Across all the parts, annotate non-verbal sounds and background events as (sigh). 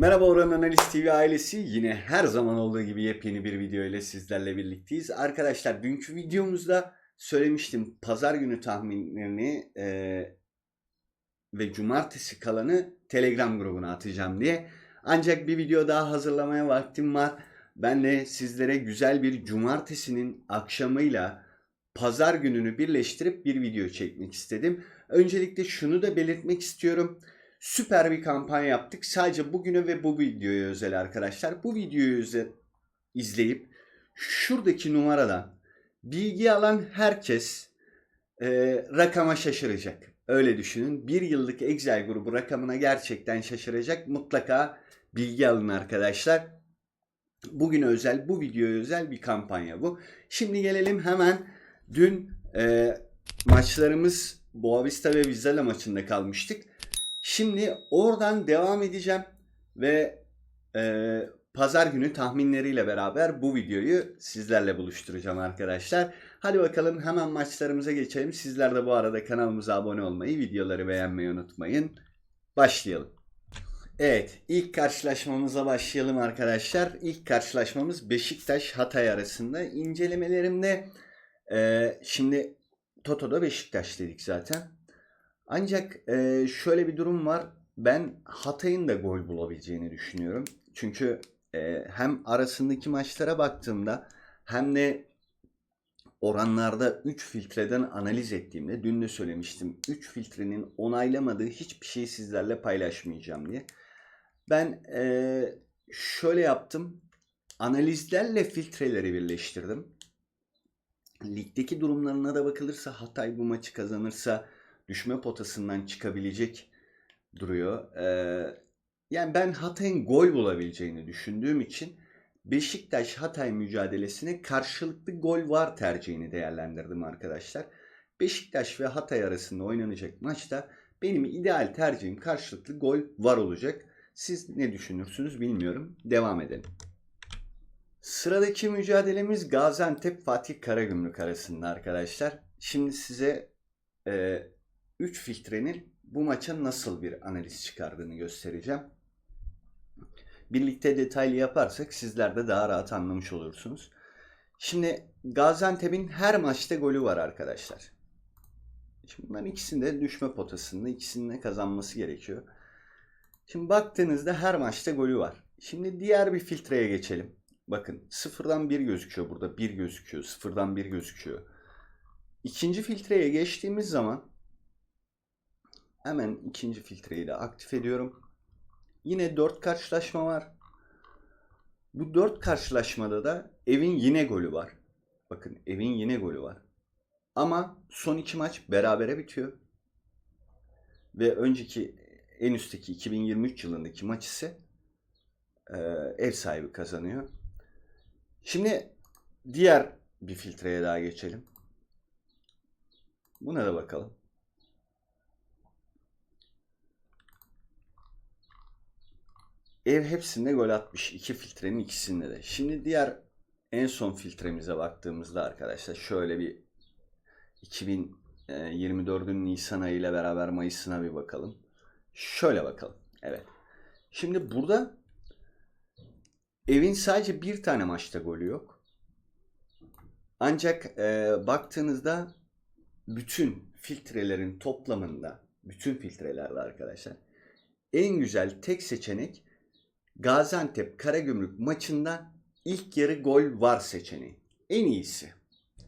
Merhaba Orhan Analiz TV ailesi. Yine her zaman olduğu gibi yepyeni bir video ile sizlerle birlikteyiz. Arkadaşlar dünkü videomuzda söylemiştim pazar günü tahminlerini e, ve cumartesi kalanı Telegram grubuna atacağım diye. Ancak bir video daha hazırlamaya vaktim var. Ben de sizlere güzel bir cumartesinin akşamıyla pazar gününü birleştirip bir video çekmek istedim. Öncelikle şunu da belirtmek istiyorum. Süper bir kampanya yaptık. Sadece bugüne ve bu videoya özel arkadaşlar. Bu videoyu izleyip şuradaki numaradan bilgi alan herkes e, rakama şaşıracak. Öyle düşünün. Bir yıllık Excel grubu rakamına gerçekten şaşıracak. Mutlaka bilgi alın arkadaşlar. Bugüne özel, bu videoya özel bir kampanya bu. Şimdi gelelim hemen dün e, maçlarımız Boavista ve Vizela maçında kalmıştık. Şimdi oradan devam edeceğim ve e, pazar günü tahminleriyle beraber bu videoyu sizlerle buluşturacağım arkadaşlar. Hadi bakalım hemen maçlarımıza geçelim. Sizler de bu arada kanalımıza abone olmayı, videoları beğenmeyi unutmayın. Başlayalım. Evet, ilk karşılaşmamıza başlayalım arkadaşlar. İlk karşılaşmamız Beşiktaş-Hatay arasında. İncelemelerimde e, şimdi Toto'da Beşiktaş dedik zaten. Ancak e, şöyle bir durum var. Ben Hatay'ın da gol bulabileceğini düşünüyorum. Çünkü e, hem arasındaki maçlara baktığımda hem de oranlarda 3 filtreden analiz ettiğimde dün de söylemiştim. 3 filtrenin onaylamadığı hiçbir şeyi sizlerle paylaşmayacağım diye. Ben e, şöyle yaptım. Analizlerle filtreleri birleştirdim. Ligdeki durumlarına da bakılırsa Hatay bu maçı kazanırsa düşme potasından çıkabilecek duruyor. Ee, yani ben Hatay'ın gol bulabileceğini düşündüğüm için Beşiktaş-Hatay mücadelesine karşılıklı gol var tercihini değerlendirdim arkadaşlar. Beşiktaş ve Hatay arasında oynanacak maçta benim ideal tercihim karşılıklı gol var olacak. Siz ne düşünürsünüz bilmiyorum. Devam edelim. Sıradaki mücadelemiz Gaziantep Fatih Karagümrük arasında arkadaşlar. Şimdi size e, 3 filtrenin bu maça nasıl bir analiz çıkardığını göstereceğim. Birlikte detaylı yaparsak sizler de daha rahat anlamış olursunuz. Şimdi Gaziantep'in her maçta golü var arkadaşlar. Şimdi bunların ikisinde düşme potasında ikisinin de kazanması gerekiyor. Şimdi baktığınızda her maçta golü var. Şimdi diğer bir filtreye geçelim. Bakın sıfırdan bir gözüküyor burada. Bir gözüküyor. Sıfırdan bir gözüküyor. İkinci filtreye geçtiğimiz zaman Hemen ikinci filtreyi de aktif ediyorum. Yine 4 karşılaşma var. Bu 4 karşılaşmada da evin yine golü var. Bakın evin yine golü var. Ama son iki maç berabere bitiyor. Ve önceki en üstteki 2023 yılındaki maç ise e, ev sahibi kazanıyor. Şimdi diğer bir filtreye daha geçelim. Buna da bakalım. Ev hepsinde gol atmış. iki filtrenin ikisinde de. Şimdi diğer en son filtremize baktığımızda arkadaşlar şöyle bir 2024'ün Nisan ayı ile beraber Mayıs'ına bir bakalım. Şöyle bakalım. Evet. Şimdi burada evin sadece bir tane maçta golü yok. Ancak e, baktığınızda bütün filtrelerin toplamında, bütün filtrelerde arkadaşlar en güzel tek seçenek Gaziantep Karagümrük maçında ilk yarı gol var seçeneği. En iyisi.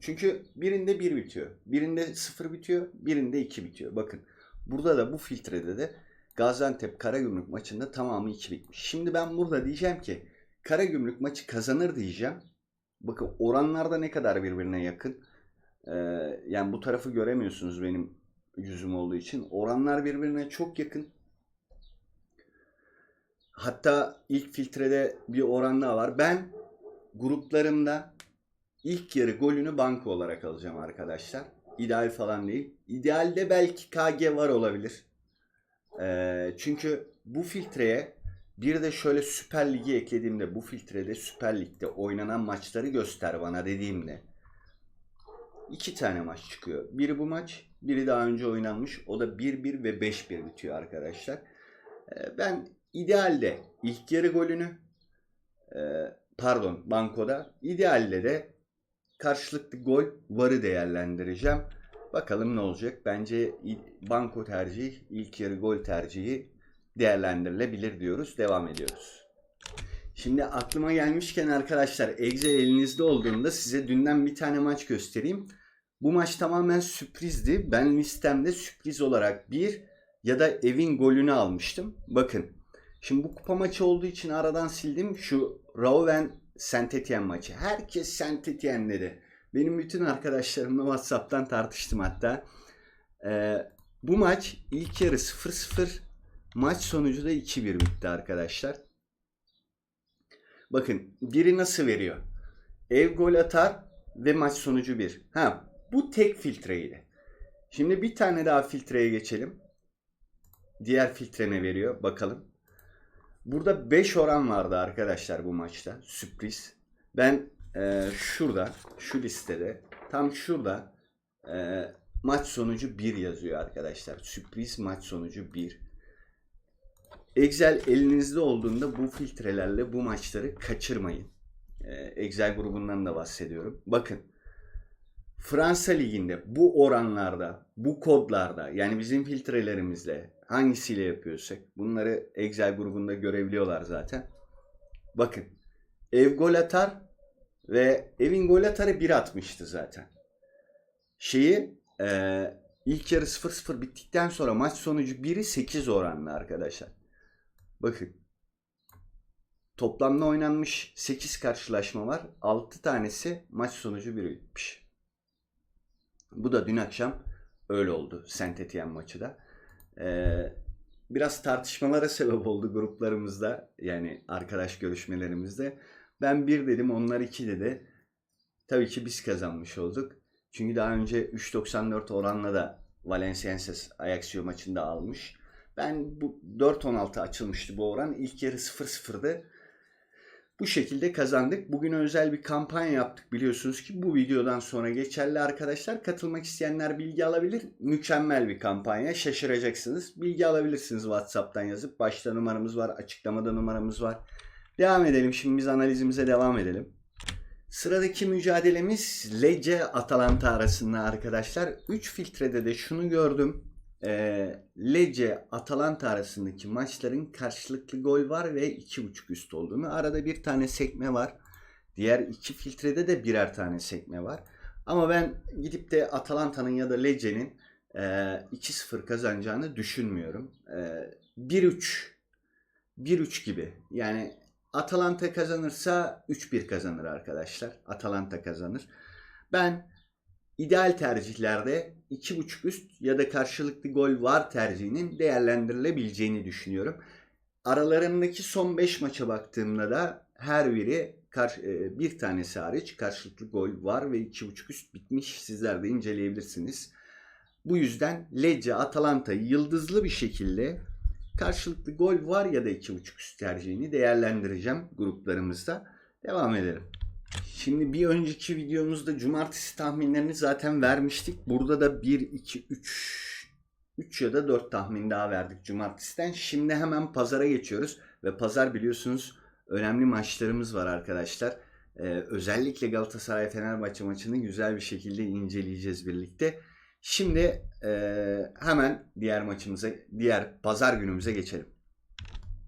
Çünkü birinde 1 bitiyor. Birinde 0 bitiyor. Birinde 2 bitiyor. Bakın burada da bu filtrede de Gaziantep Karagümrük maçında tamamı 2 bitmiş. Şimdi ben burada diyeceğim ki Karagümrük maçı kazanır diyeceğim. Bakın oranlarda ne kadar birbirine yakın. Ee, yani bu tarafı göremiyorsunuz benim yüzüm olduğu için. Oranlar birbirine çok yakın. Hatta ilk filtrede bir oran daha var. Ben gruplarımda ilk yarı golünü banko olarak alacağım arkadaşlar. İdeal falan değil. İdealde belki KG var olabilir. Ee, çünkü bu filtreye bir de şöyle Süper Lig'i eklediğimde bu filtrede Süper Lig'de oynanan maçları göster bana dediğimde iki tane maç çıkıyor. Biri bu maç, biri daha önce oynanmış. O da 1-1 ve 5-1 bitiyor arkadaşlar. Ee, ben idealde ilk yarı golünü e, pardon bankoda idealde de karşılıklı gol varı değerlendireceğim. Bakalım ne olacak. Bence banko tercihi, ilk yarı gol tercihi değerlendirilebilir diyoruz. Devam ediyoruz. Şimdi aklıma gelmişken arkadaşlar Excel elinizde olduğunda size dünden bir tane maç göstereyim. Bu maç tamamen sürprizdi. Ben listemde sürpriz olarak bir ya da evin golünü almıştım. Bakın. Şimdi bu kupa maçı olduğu için aradan sildim. Şu Raven Saint Etienne maçı. Herkes Saint Etienne dedi. Benim bütün arkadaşlarımla WhatsApp'tan tartıştım hatta. Ee, bu maç ilk yarı 0-0. Maç sonucu da 2-1 bitti arkadaşlar. Bakın biri nasıl veriyor? Ev gol atar ve maç sonucu 1. Ha bu tek filtreydi. Şimdi bir tane daha filtreye geçelim. Diğer filtre ne veriyor? Bakalım. Burada 5 oran vardı arkadaşlar bu maçta. Sürpriz. Ben e, şurada, şu listede, tam şurada e, maç sonucu 1 yazıyor arkadaşlar. Sürpriz maç sonucu 1. Excel elinizde olduğunda bu filtrelerle bu maçları kaçırmayın. E, Excel grubundan da bahsediyorum. Bakın. Fransa Ligi'nde bu oranlarda, bu kodlarda yani bizim filtrelerimizle hangisiyle yapıyorsak bunları Excel grubunda görebiliyorlar zaten. Bakın ev gol atar ve evin gol atarı 1 atmıştı zaten. Şeyi e, ilk yarı 0-0 bittikten sonra maç sonucu 1'i 8 oranlı arkadaşlar. Bakın toplamda oynanmış 8 karşılaşma var. 6 tanesi maç sonucu 1 bitmiş. Bu da dün akşam öyle oldu Saint Etienne maçı da. Ee, biraz tartışmalara (laughs) sebep oldu gruplarımızda yani arkadaş görüşmelerimizde. Ben bir dedim onlar iki dedi. Tabii ki biz kazanmış olduk. Çünkü daha önce 3.94 oranla da Valenciennes Ajaxio maçında almış. Ben bu 4.16 açılmıştı bu oran. İlk yarı 0-0'dı. Bu şekilde kazandık. Bugün özel bir kampanya yaptık biliyorsunuz ki bu videodan sonra geçerli arkadaşlar. Katılmak isteyenler bilgi alabilir. Mükemmel bir kampanya. Şaşıracaksınız. Bilgi alabilirsiniz WhatsApp'tan yazıp. Başta numaramız var. Açıklamada numaramız var. Devam edelim. Şimdi biz analizimize devam edelim. Sıradaki mücadelemiz Lecce Atalanta arasında arkadaşlar. 3 filtrede de şunu gördüm. E, Lecce Atalanta arasındaki maçların karşılıklı gol var ve 2.5 üst olduğunu. Arada bir tane sekme var. Diğer iki filtrede de birer tane sekme var. Ama ben gidip de Atalanta'nın ya da Lecce'nin e, 2-0 kazanacağını düşünmüyorum. E, 1-3 1-3 gibi. Yani Atalanta kazanırsa 3-1 kazanır arkadaşlar. Atalanta kazanır. Ben ideal tercihlerde 2.5 üst ya da karşılıklı gol var tercihinin değerlendirilebileceğini düşünüyorum. Aralarındaki son 5 maça baktığımda da her biri e, bir tanesi hariç karşılıklı gol var ve 2.5 üst bitmiş. Sizler de inceleyebilirsiniz. Bu yüzden Lecce Atalanta'yı yıldızlı bir şekilde karşılıklı gol var ya da 2.5 üst tercihini değerlendireceğim gruplarımızda. Devam edelim. Şimdi bir önceki videomuzda cumartesi tahminlerini zaten vermiştik. Burada da 1, 2, 3, 3 ya da 4 tahmin daha verdik cumartesiden. Şimdi hemen pazara geçiyoruz. Ve pazar biliyorsunuz önemli maçlarımız var arkadaşlar. Ee, özellikle Galatasaray Fenerbahçe maçını güzel bir şekilde inceleyeceğiz birlikte. Şimdi e, hemen diğer maçımıza, diğer pazar günümüze geçelim.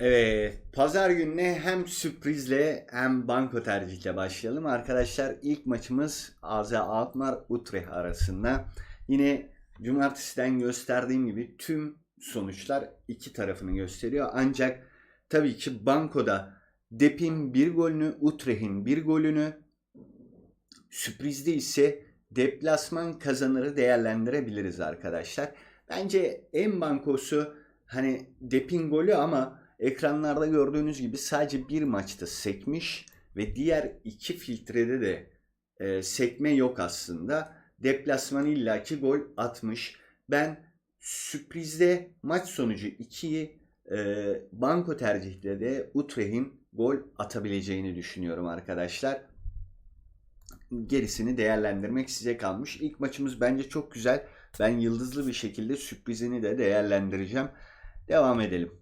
Evet, pazar gününe hem sürprizle hem banko tercihle başlayalım. Arkadaşlar ilk maçımız AZ Alkmaar Utrecht arasında. Yine cumartesiden gösterdiğim gibi tüm sonuçlar iki tarafını gösteriyor. Ancak tabii ki bankoda Dep'in bir golünü, Utrecht'in bir golünü, sürprizde ise deplasman kazanırı değerlendirebiliriz arkadaşlar. Bence en bankosu hani Dep'in golü ama ekranlarda gördüğünüz gibi sadece bir maçta sekmiş ve diğer iki filtrede de e, sekme yok aslında. Deplasman illaki gol atmış. Ben sürprizde maç sonucu 2'yi e, banko tercihte de Utrecht'in gol atabileceğini düşünüyorum arkadaşlar. Gerisini değerlendirmek size kalmış. İlk maçımız bence çok güzel. Ben yıldızlı bir şekilde sürprizini de değerlendireceğim. Devam edelim.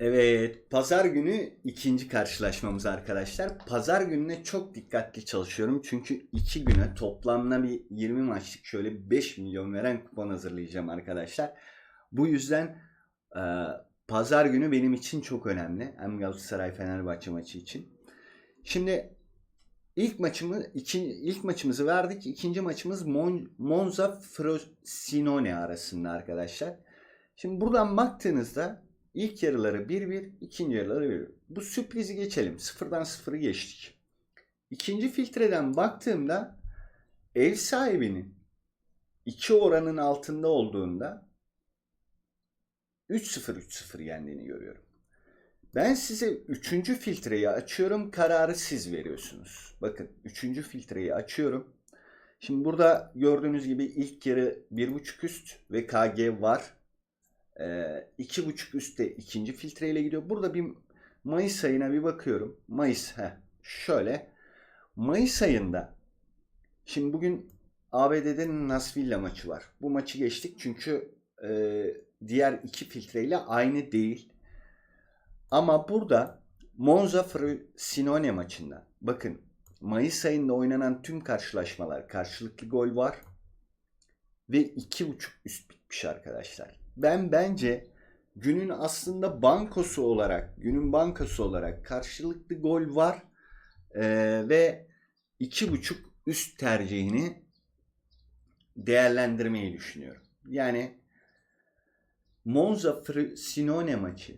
Evet, pazar günü ikinci karşılaşmamız arkadaşlar. Pazar gününe çok dikkatli çalışıyorum. Çünkü iki güne toplamda bir 20 maçlık şöyle 5 milyon veren kupon hazırlayacağım arkadaşlar. Bu yüzden e, pazar günü benim için çok önemli. Hem Galatasaray Fenerbahçe maçı için. Şimdi ilk maçımı iki, ilk maçımızı verdik. İkinci maçımız Mon, Monza Frosinone arasında arkadaşlar. Şimdi buradan baktığınızda İlk yarıları 1-1, ikinci yarıları 1-1. Bu sürprizi geçelim. Sıfırdan sıfırı geçtik. İkinci filtreden baktığımda ev sahibinin 2 oranın altında olduğunda 3-0 3-0 yendiğini görüyorum. Ben size üçüncü filtreyi açıyorum. Kararı siz veriyorsunuz. Bakın üçüncü filtreyi açıyorum. Şimdi burada gördüğünüz gibi ilk yarı 1.5 üst ve KG var. İki buçuk üstte ikinci filtreyle gidiyor. Burada bir Mayıs ayına bir bakıyorum. Mayıs he, şöyle. Mayıs ayında şimdi bugün ABD'de Nashville maçı var. Bu maçı geçtik çünkü e, diğer iki filtreyle aynı değil. Ama burada Monza Frosinone maçında bakın Mayıs ayında oynanan tüm karşılaşmalar karşılıklı gol var ve iki buçuk üst bitmiş arkadaşlar ben bence günün aslında bankosu olarak, günün bankası olarak karşılıklı gol var ee, ve iki buçuk üst tercihini değerlendirmeyi düşünüyorum. Yani Monza Sinone maçı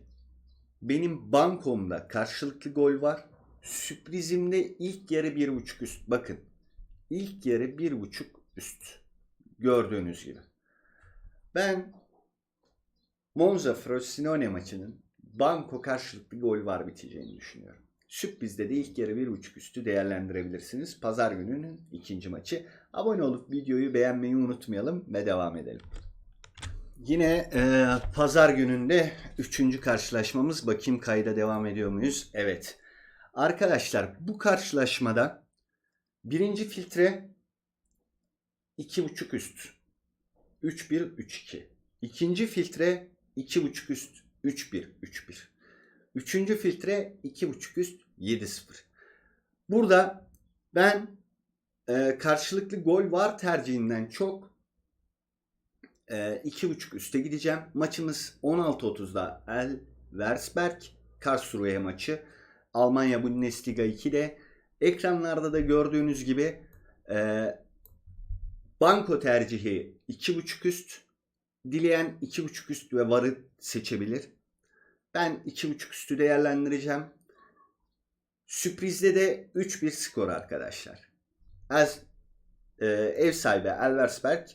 benim bankomda karşılıklı gol var. Sürprizimde ilk yarı bir buçuk üst. Bakın ilk yarı bir buçuk üst. Gördüğünüz gibi. Ben Monza Frosinone maçının banko karşılıklı gol var biteceğini düşünüyorum. Sürprizde de ilk yarı bir buçuk üstü değerlendirebilirsiniz. Pazar gününün ikinci maçı. Abone olup videoyu beğenmeyi unutmayalım ve devam edelim. Yine e, pazar gününde üçüncü karşılaşmamız. Bakayım kayda devam ediyor muyuz? Evet. Arkadaşlar bu karşılaşmada birinci filtre iki buçuk üst. 3-1, 3-2. İkinci filtre 2.5 üst 3-1 3-1. Üçüncü filtre 2.5 üst 7-0. Burada ben e, karşılıklı gol var tercihinden çok e, 2.5 üste gideceğim. Maçımız 16.30'da El Versberg Karlsruhe maçı. Almanya Bundesliga 2'de. Ekranlarda da gördüğünüz gibi e, banko tercihi 2.5 üst Dileyen 2.5 üst ve varı seçebilir. Ben 2.5 üstü değerlendireceğim. Sürprizde de 3-1 skor arkadaşlar. Az e, ev sahibi Elversberg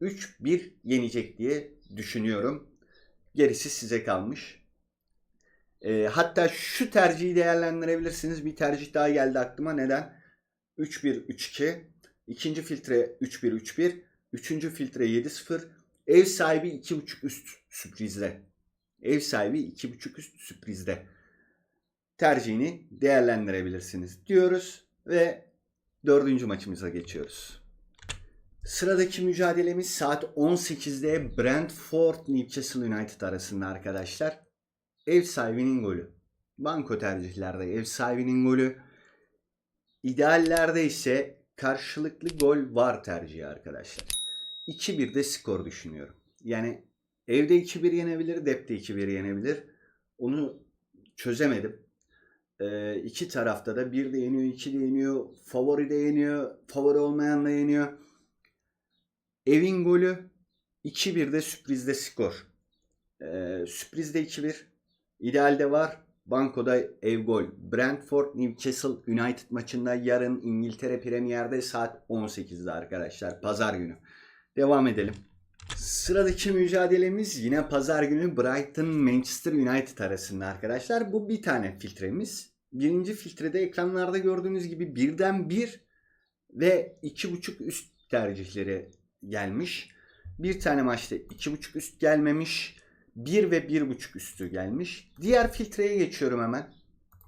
3-1 yenecek diye düşünüyorum. Gerisi size kalmış. E, hatta şu tercihi değerlendirebilirsiniz. Bir tercih daha geldi aklıma. Neden? 3-1-3-2. İkinci filtre 3-1-3-1. Üçüncü filtre 7-0. Ev sahibi 2.5 üst sürprizde. Ev sahibi 2.5 üst sürprizde. Tercihini değerlendirebilirsiniz diyoruz ve dördüncü maçımıza geçiyoruz. Sıradaki mücadelemiz saat 18'de Brentford Newcastle United arasında arkadaşlar. Ev sahibinin golü. Banko tercihlerde ev sahibinin golü. İdeallerde ise karşılıklı gol var tercihi arkadaşlar. 2-1 de skor düşünüyorum. Yani evde 2-1 yenebilir, depte 2-1 yenebilir. Onu çözemedim. Ee, iki tarafta da bir de yeniyor, iki de yeniyor, favori de yeniyor, favori olmayan da yeniyor. Evin golü 2-1 de sürprizde skor. Ee, sürprizde 2-1. İdealde var. Banko'da ev gol. Brentford Newcastle United maçında yarın İngiltere Premier'de saat 18'de arkadaşlar. Pazar günü. Devam edelim. Sıradaki mücadelemiz yine pazar günü Brighton Manchester United arasında arkadaşlar. Bu bir tane filtremiz. Birinci filtrede ekranlarda gördüğünüz gibi birden bir ve iki buçuk üst tercihleri gelmiş. Bir tane maçta iki buçuk üst gelmemiş. Bir ve bir buçuk üstü gelmiş. Diğer filtreye geçiyorum hemen.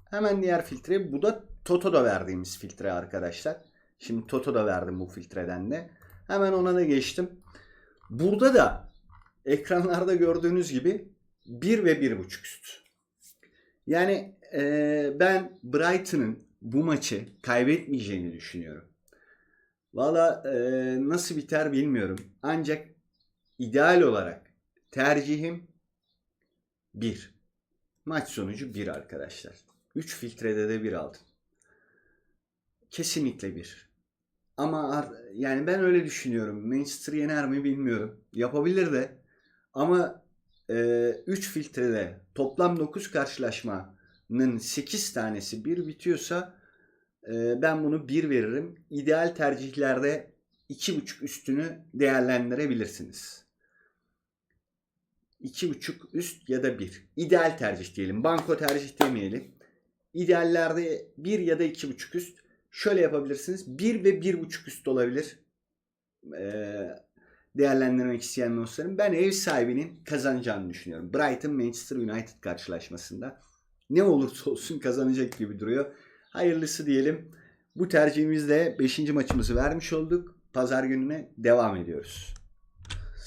Hemen diğer filtre. Bu da Toto'da verdiğimiz filtre arkadaşlar. Şimdi Toto'da verdim bu filtreden de. Hemen ona da geçtim. Burada da ekranlarda gördüğünüz gibi 1 ve 1.5 üst. Yani eee, ben Brighton'ın bu maçı kaybetmeyeceğini düşünüyorum. Valla eee, nasıl biter bilmiyorum. Ancak ideal olarak tercihim 1. Maç sonucu 1 arkadaşlar. 3 filtrede de 1 aldım. Kesinlikle 1. Ama yani ben öyle düşünüyorum. Manchester yener mi bilmiyorum. Yapabilir de. Ama 3 filtrede toplam 9 karşılaşmanın 8 tanesi 1 bitiyorsa e, ben bunu 1 veririm. İdeal tercihlerde 2.5 üstünü değerlendirebilirsiniz. 2.5 üst ya da 1. İdeal tercih diyelim. Banko tercih demeyelim. İdeallerde 1 ya da 2.5 üst. Şöyle yapabilirsiniz. 1 ve 1.5 üst olabilir. Ee, değerlendirmek isteyen dostlarım. Ben ev sahibinin kazanacağını düşünüyorum. Brighton Manchester United karşılaşmasında. Ne olursa olsun kazanacak gibi duruyor. Hayırlısı diyelim. Bu tercihimizle 5. maçımızı vermiş olduk. Pazar gününe devam ediyoruz.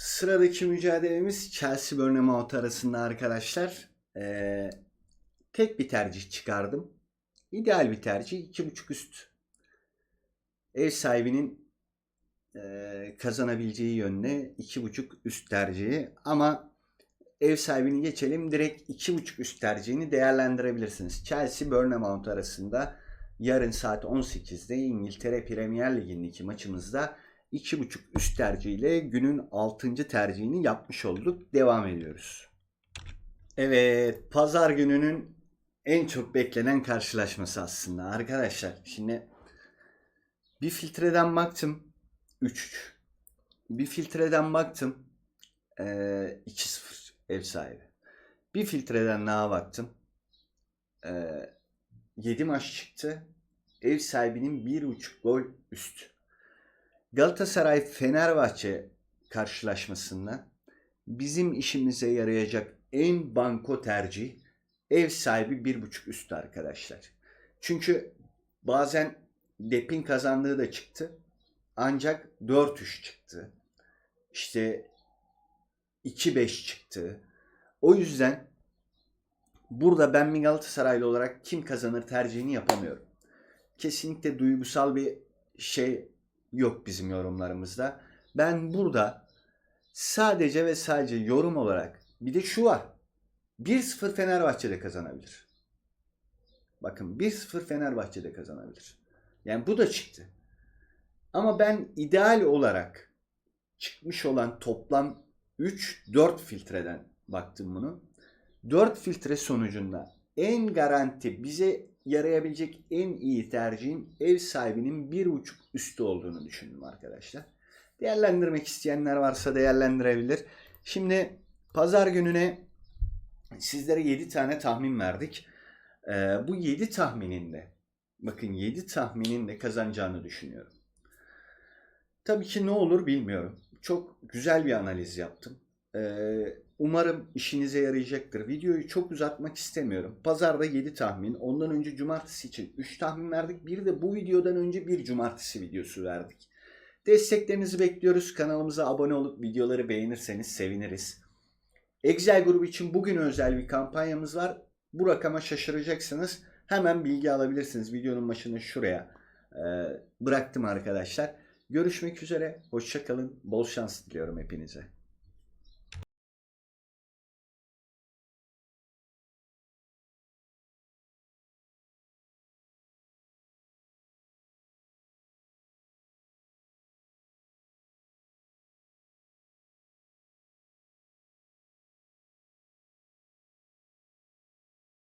Sıradaki mücadelemiz Chelsea Bournemouth arasında arkadaşlar. Ee, tek bir tercih çıkardım. İdeal bir tercih. 2.5 üst. Ev sahibinin e, kazanabileceği yönde 2.5 üst tercihi. Ama ev sahibini geçelim. Direkt 2.5 üst tercihini değerlendirebilirsiniz. Chelsea Bournemouth arasında yarın saat 18'de İngiltere Premier Ligi'ndeki maçımızda 2.5 üst tercihiyle günün 6. tercihini yapmış olduk. Devam ediyoruz. Evet, pazar gününün en çok beklenen karşılaşması aslında arkadaşlar. Şimdi bir filtreden baktım 3 Bir filtreden baktım eee, 2-0 ev sahibi. Bir filtreden daha baktım. Eee 7 maç çıktı. Ev sahibinin 1.5 gol üst. Galatasaray Fenerbahçe karşılaşmasında bizim işimize yarayacak en banko tercih ev sahibi 1.5 üst arkadaşlar. Çünkü bazen Dep'in kazandığı da çıktı. Ancak 4-3 çıktı. İşte 2-5 çıktı. O yüzden burada ben bir Galatasaraylı olarak kim kazanır tercihini yapamıyorum. Kesinlikle duygusal bir şey yok bizim yorumlarımızda. Ben burada sadece ve sadece yorum olarak bir de şu var. 1-0 Fenerbahçe'de kazanabilir. Bakın 1-0 Fenerbahçe'de kazanabilir. Yani bu da çıktı. Ama ben ideal olarak çıkmış olan toplam 3-4 filtreden baktım bunu. 4 filtre sonucunda en garanti bize yarayabilecek en iyi tercihin ev sahibinin 1.5 üstü olduğunu düşündüm arkadaşlar. Değerlendirmek isteyenler varsa değerlendirebilir. Şimdi pazar gününe sizlere 7 tane tahmin verdik. Ee, bu 7 tahmininde bakın 7 tahminin de kazanacağını düşünüyorum. Tabii ki ne olur bilmiyorum. Çok güzel bir analiz yaptım. Ee, umarım işinize yarayacaktır. Videoyu çok uzatmak istemiyorum. Pazarda 7 tahmin. Ondan önce cumartesi için 3 tahmin verdik. Bir de bu videodan önce bir cumartesi videosu verdik. Desteklerinizi bekliyoruz. Kanalımıza abone olup videoları beğenirseniz seviniriz. Excel grubu için bugün özel bir kampanyamız var. Bu rakama şaşıracaksınız. Hemen bilgi alabilirsiniz. Videonun başını şuraya e, bıraktım arkadaşlar. Görüşmek üzere. Hoşçakalın. Bol şans diliyorum hepinize.